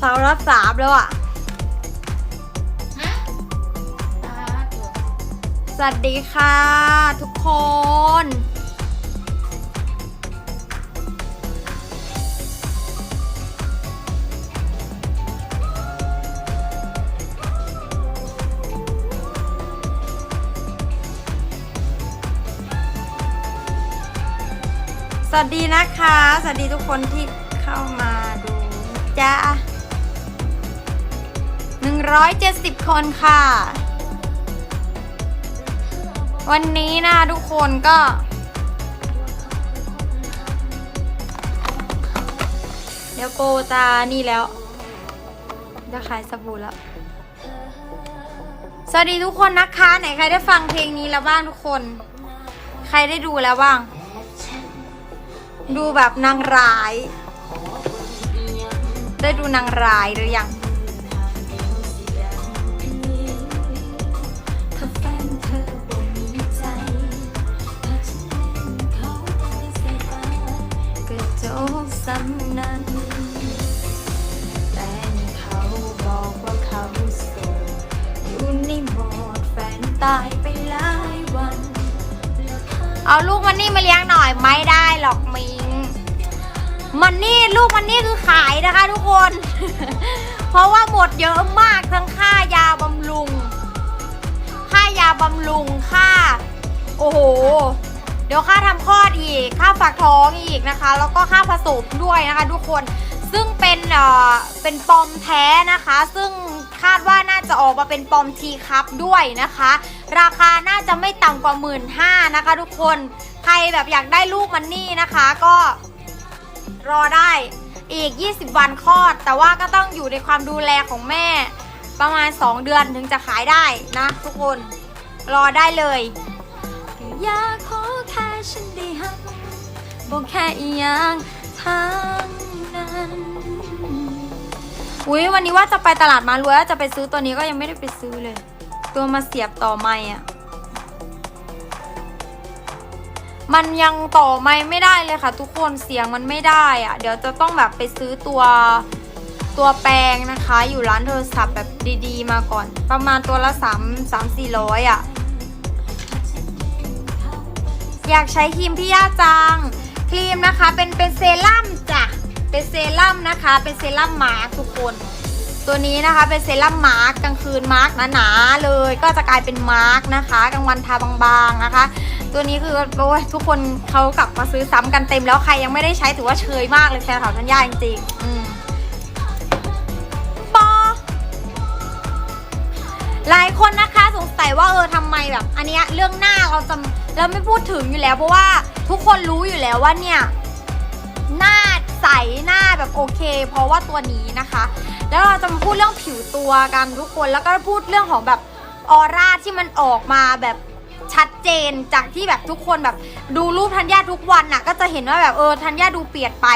สาวละสามแล้วอะฮะตาตัวสวัสดีค่ะทุกคน สวัสดีนะคะ สวัสดีทุกคนที่เข้ามาดูจ้า 170 คนค่ะ วันนี้นะทุกคนก็ เดี๋ยวโปตานี่แล้วจะขายสบู่แล้ว สวัสดีทุกคนนะคะ ไหนใครได้ฟังเพลงนี้แล้วบ้างทุกคน ใครได้ดูแล้วบ้าง ดูแบบนางร้าย ได้ดูนางร้ายหรือยัง กซ้ำนั้นแต่นี่เขาบอกว่าเขาโสดอยู่ในโหมดแฟนตายไปหลายวัน เอาลูกมันนี่มาเลี้ยงหน่อยไม่ได้หรอกมิง มันนี่ลูกมันนี่คือขายนะคะทุกคน เพราะว่าหมดเยอะมากทั้งค่ายาบำรุง ค่ายาบำรุงค่า โอ้โห เดี๋ยวค่าทำคลอดอีก ค่าฝากท้องอีกนะคะ แล้วก็ค่าผสมด้วยนะคะ ทุกคน ซึ่งเป็นเอ่อเป็นปอมแท้นะคะ ซึ่งคาดว่าน่าจะออกมาเป็นปอมทีคัพด้วยนะคะ ราคาน่าจะไม่ต่ำกว่าหมื่นห้านะคะ ทุกคน ใครแบบอยากได้ลูกมันนี่นะคะ ก็รอได้อีก 20 วันคลอด แต่ว่าก็ต้องอยู่ในความดูแลของแม่ ประมาณ 2 เดือนถึงจะขายได้นะ ทุกคนรอได้เลยอยาก บอกแค่อีหยังทางนั้นอุ้ยวันนี้ว่าจะไปตลาดมารวยจะไปซื้อตัวนี้ก็ยังไม่ได้ไปซื้อเลย ตัวมาเสียบต่อไม้อะมันยังต่อไม้ไม่ได้เลยค่ะ ทุกคนเสียงมันไม่ได้อะเดี๋ยวจะต้องแบบไปซื้อตัวตัวแปลงนะคะ อยู่ร้านโทรศัพท์แบบดีๆ มาก่อน ประมาณตัวละ3 3 4 0 0อะอยากใช้ครีมพี่ย่าจัง ครีมนะคะ เป็นเป็นเซรั่มจ้ะ เป็นเซรั่มนะคะ เป็นเซรั่มมาร์กทุกคน ตัวนี้นะคะเป็นเซรั่มมาร์กกลางคืนมาร์กหนาๆเลย ก็จะกลายเป็นมาร์กนะคะกลางวันทาบางๆนะคะ ตัวนี้คือโอ้ยทุกคนเขากลับมาซื้อซ้ำกันเต็มแล้วใครยังไม่ได้ใช้ถือว่าเชยมากเลยแทนเขาทันย่าจริงๆ หลายคนนะคะสงสัยว่าเออทำไมแบบ อันเนี้ยเรื่องหน้าเราจะเราไม่พูดถึงอยู่แล้ว เพราะว่าทุกคนรู้อยู่แล้วว่าเนี่ยหน้าใสหน้าแบบโอเค เพราะว่าตัวนี้นะคะ แล้วเราจะมาพูดเรื่องผิวตัวกันทุกคนแล้วก็พูดเรื่องของแบบออร่าที่มันออกมาแบบชัดเจนจากที่แบบทุกคนแบบดูรูปธัญญาทุกวันน่ะ ก็จะเห็นว่าแบบเออธัญญาดูเปลี่ยนไป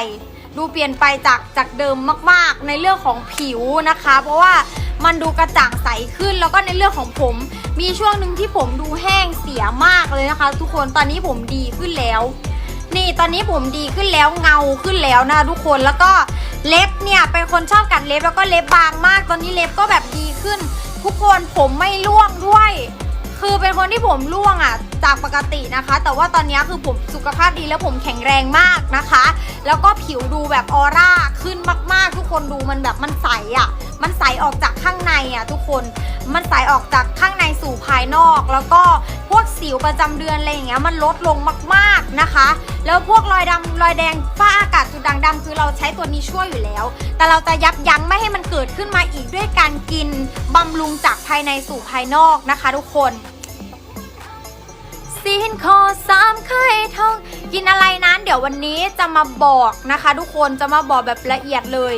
ดูเปลี่ยนไปจากจากเดิมมาก ๆ ในเรื่องของผิวนะคะ เพราะว่า มันดูกระจ่างใสขึ้น แล้วก็ในเรื่องของผม มีช่วงหนึ่งที่ผมดูแห้งเสียมากเลยนะคะ ทุกคนตอนนี้ผมดีขึ้นแล้ว นี่ตอนนี้ผมดีขึ้นแล้วเงาขึ้นแล้วนะทุกคนแล้วก็เล็บเนี่ยเป็นคนชอบกัดเล็บแล้วก็เล็บบางมาก ตอนนี้เล็บก็แบบดีขึ้น ทุกคนผมไม่ร่วงด้วย คือเป็นคนที่ผมร่วงอะจากปกตินะคะ แต่ว่าตอนนี้คือผมสุขภาพดีแล้วผมแข็งแรงมากนะคะ แล้วก็ผิวดูแบบออร่าขึ้นมาก คนดูมันแบบมันใสอะ มันใสออกจากข้างในอะทุกคน มันใสออกจากข้างในสู่ภายนอก แล้วก็พวกสิวประจำเดือนอะไรอย่างเงี้ยมันลดลงมากๆนะคะ แล้วพวกรอยดำรอยแดงฝ้าอากาศจุดด่างดำคือเราใช้ตัวนี้ช่วยอยู่แล้ว แต่เราจะยับยั้งไม่ให้มันเกิดขึ้นมาอีกด้วยการกินบำรุงจากภายในสู่ภายนอกนะคะ ทุกคนซีนคอสามไข่ทองกินอะไรนั้น เดี๋ยววันนี้จะมาบอกนะคะ ทุกคนจะมาบอกแบบละเอียดเลย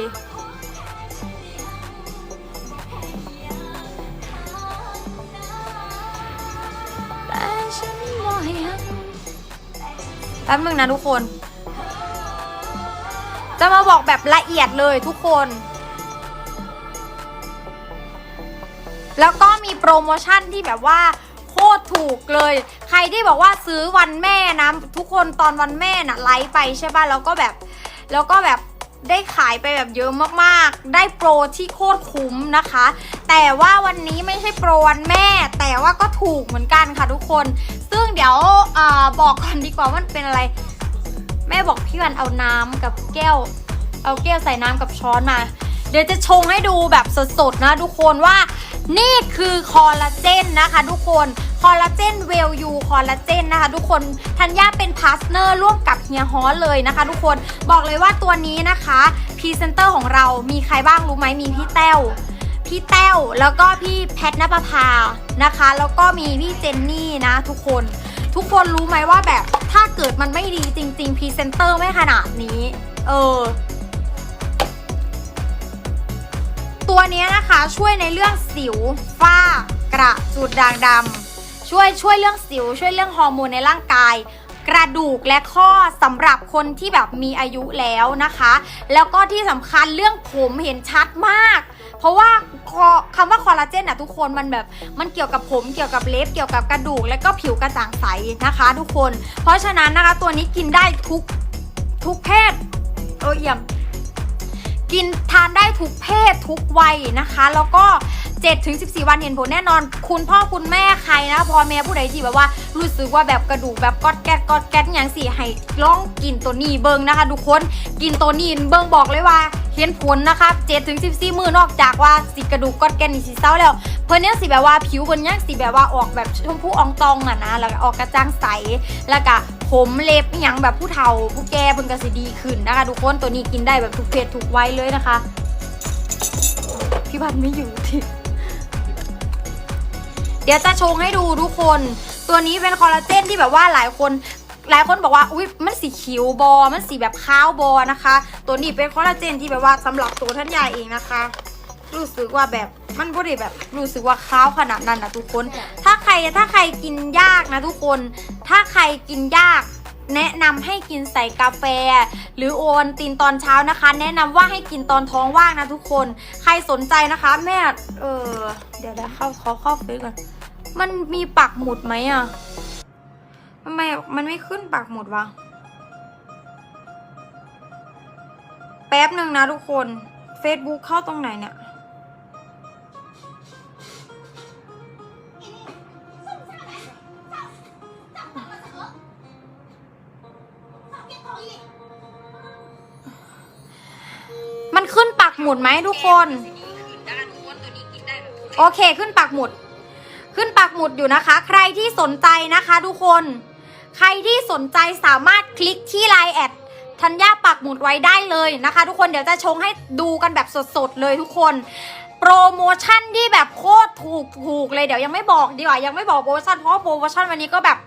แป๊บนึงนะทุกคน จะมาบอกแบบละเอียดเลยทุกคน แล้วก็มีโปรโมชั่นที่แบบว่าโคตรถูกเลย ใครที่บอกว่าซื้อวันแม่นะ ทุกคนตอนวันแม่น่ะไลฟ์ไปใช่ป่ะแล้วก็แบบ แล้วก็แบบได้ขายไปแบบเยอะมากๆ ได้โปรที่โคตรคุ้มนะคะ แต่ว่าวันนี้ไม่ใช่โปรวันแม่ แต่ว่าก็ถูกเหมือนกันค่ะทุกคน ซ เดี๋ยวอบอกก่อนดีกว่าว่ามันเป็นอะไร แม่บอกพี่วันเอาน้ำกับแก้ว เอาแก้วใส่น้ำกับช้อนมา เดี๋ยวจะชงให้ดูแบบสดๆนะทุกคนว่า นี่คือคอลลาเจนนะคะ ทุกคนคอลลาเจนเวลยูคอลลาเจนนะคะ ทุกคนธัญญาเป็นพาร์ทเนอร์ร่วมกับเฮียฮอสเลยนะคะ ทุกคนบอกเลยว่าตัวนี้นะคะพรีเซนเตอร์ของเรามีใครบ้างรู้ไหมมีพี่แต้วพี่แต้วแล้วก็พี่แพทนปภานะคะ แล้วก็มีพี่เจนนี่นะทุกคน ทุกคนรู้ไหมว่าแบบถ้าเกิดมันไม่ดีจริงๆพรีเซนเตอร์ไม่ขนาดนี้ เออ ตัวนี้นะคะช่วยในเรื่องสิวฝ้ากระจุดด่างดำช่วยช่วยเรื่องสิว ช่วยเรื่องฮอร์โมนในร่างกาย ระดูกและข้อสำหรับคนที่แบบมีอายุแล้วนะคะ แล้วก็ที่สำคัญเรื่องผมเห็นชัดมาก เพราะว่าคอคำว่าคอลลาเจนอะทุกคนมันแบบมันเกี่ยวกับผมเกี่ยวกับเล็บเกี่ยวกับกระดูก และก็ผิวกระจ่างใสนะคะ ทุกคน เพราะฉะนั้นนะคะตัวนี้กินได้ทุกทุกเพศเออเอี่ยมกินทานได้ทุกเพศทุกวัยนะคะ แล้วก็ 7ถึง14 วันเห็นผลแน่นอน คุณพ่อคุณแม่ใครนะพ่อแม่ผู้ใดที่แบบว่ารู้สึกว่าแบบกระดูกแบบกอดแก๊ดกอดแก๊ดอย่างสี่ให้ลองกินตัวนี้เบิงนะคะทุกคนกินตัวนี้เบิงบอกเลยว่าเห็นผลนะคะ7ถึง14 มือนอกจากว่าสิกระดูกกอดแกนี่สิเศร้าแล้ว เพิ่นยังสิแบบว่าผิวเพิ่นยังสิแบบว่าออกแบบชมพูอองตองอะนะแล้วก็ออกกระจ่างใสแล้วก็ผมเล็บยังแบบผู้เฒ่าผู้แก่เพิ่นก็สิดีขึ้นนะคะทุกคนตัวนี้กินได้แบบทุกเพศทุกวัยเลยนะคะ พี่พันไม่อยู่ที่ เดี๋ยวจะชงให้ดูทุกคน ตัวนี้เป็นคอลลาเจนที่แบบว่าหลายคนหลายคนบอกว่าอุ้ยมันสีขียวบอ มันสีแบบขาวบอนะคะ ตัวนี้เป็นคอลลาเจนที่แบบว่าสำหรับตัวท่านยายเองนะคะ รู้สึกว่าแบบมันบ่ได้แบบรู้สึกว่าขาวขนาดนั้นนะทุกคน ถ้าใครถ้าใครกินยากนะทุกคน ถ้าใครกินยากแนะนำให้กินใส่กาแฟ หรือโอวัลตินตอนเช้านะคะ แนะนำว่าให้กินตอนท้องว่างนะทุกคน ใครสนใจนะคะ แม่ เออเดี๋ยวเดี๋ยวเข้าเขาเข้าเฟซก่อน มันมีปักหมุดไหมอะทำไมมันไม่ขึ้นปักหมุดวะ แป๊บหนึ่งนะทุกคน Facebook เข้าตรงไหนเนี่ย มันขึ้นปักหมุดไหมทุกคน โอเคขึ้นปักหมุด ขึ้นปักหมุดอยู่นะคะ ใครที่สนใจนะคะทุกคน ใครที่สนใจสามารถคลิกที่ไลน์แอดธัญญาปักหมุดไว้ได้เลยนะคะ ทุกคนเดี๋ยวจะชงให้ดูกันแบบสดๆเลยทุกคนโปรโมชั่นที่แบบโคตรถูกถูกเลยเดี๋ยวยังไม่บอกดีกว่ายังไม่บอกโปรโมชั่นเพราะโปรโมชั่นวันนี้ก็แบบ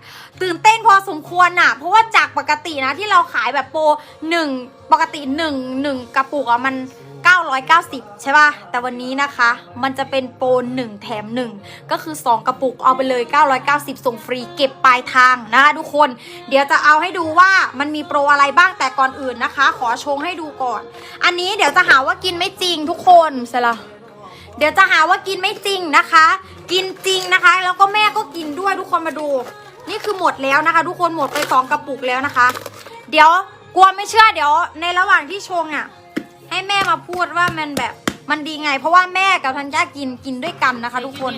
ตื่นเต้นพอสมควรน่ะ เพราะว่าจากปกตินะที่เราขายแบบโปรหนึ่งปกติหนึ่งหนึ่งกระปุกอะมัน 990 ใช่ป่ะ แต่วันนี้นะคะ มันจะเป็นโปร1แถม 1 ก็คือ 2 กระปุกเอาไปเลย 990 ส่งฟรีเก็บปลายทางนะคะทุกคน เดี๋ยวจะเอาให้ดูว่ามันมีโปรอะไรบ้างแต่ก่อนอื่นนะคะ ขอชงให้ดูก่อน อันนี้เดี๋ยวจะหาว่ากินไม่จริงทุกคนเสร็จละเดี๋ยวจะหาว่ากินไม่จริงนะคะ กินจริงนะคะ แล้วก็แม่ก็กินด้วยทุกคนมาดู นี่คือหมดแล้วนะคะ ทุกคนหมดไปสองกระปุกแล้วนะคะ เดี๋ยวกลัวไม่เชื่อเดี๋ยว ในระหว่างที่ชงอะ ให้แม่มาพูดว่ามันแบบมันดีไง เพราะว่าแม่กับธัญญากินกินด้วยกันนะคะ ทุกคน